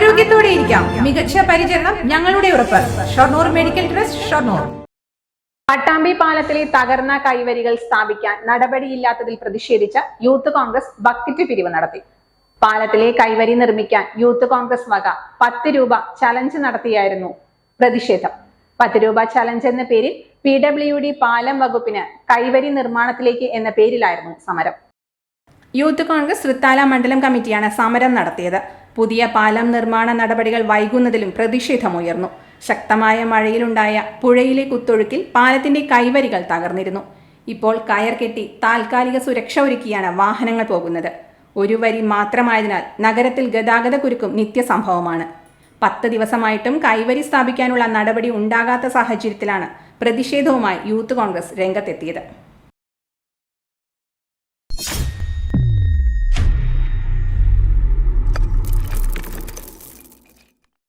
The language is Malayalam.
ആരോഗ്യത്തോടെ ഇരിക്കാം. മികച്ച പരിചരണം ഞങ്ങളുടെ ഉറപ്പ്. Shoranur medical trust Shoranur. Pattambi പാലത്തിലെ തകർന്ന കൈവരികൾ സ്ഥാപിക്കാൻ നടപടിയില്ലാത്തതിൽ പ്രതിഷേധിച്ച് യൂത്ത് കോൺഗ്രസ് ബക്കറ്റ് പിരിവ് നടത്തി. പാലത്തിലെ കൈവരി നിർമ്മിക്കാൻ യൂത്ത് കോൺഗ്രസ് വക പത്ത് രൂപ ചലഞ്ച് നടത്തിയായിരുന്നു പ്രതിഷേധം. പത്ത് രൂപ ചലഞ്ച് എന്ന പേരിൽ പി ഡബ്ല്യു ഡി പാലം വകുപ്പിന് കൈവരി നിർമ്മാണത്തിലേക്ക് എന്ന പേരിലായിരുന്നു സമരം. യൂത്ത് കോൺഗ്രസ് തൃത്താല മണ്ഡലം കമ്മിറ്റിയാണ് സമരം നടത്തിയത്. പുതിയ പാലം നിർമ്മാണ നടപടികൾ വൈകുന്നതിലും പ്രതിഷേധമുയർന്നു. ശക്തമായ മഴയിലുണ്ടായ പുഴയിലെ കുത്തൊഴുക്കിൽ പാലത്തിന്റെ കൈവരികൾ തകർന്നിരുന്നു. ഇപ്പോൾ കയർ കെട്ടി താൽക്കാലിക സുരക്ഷ ഒരുക്കിയാണ് വാഹനങ്ങൾ പോകുന്നത്. ഒരു വരി മാത്രമായതിനാൽ നഗരത്തിൽ ഗതാഗത കുരുക്കും നിത്യസംഭവമാണ്. പത്ത് ദിവസമായിട്ടും കൈവരി സ്ഥാപിക്കാനുള്ള നടപടി ഉണ്ടാകാത്ത സാഹചര്യത്തിലാണ് പ്രതിഷേധവുമായി യൂത്ത് കോൺഗ്രസ് രംഗത്തെത്തിയത്.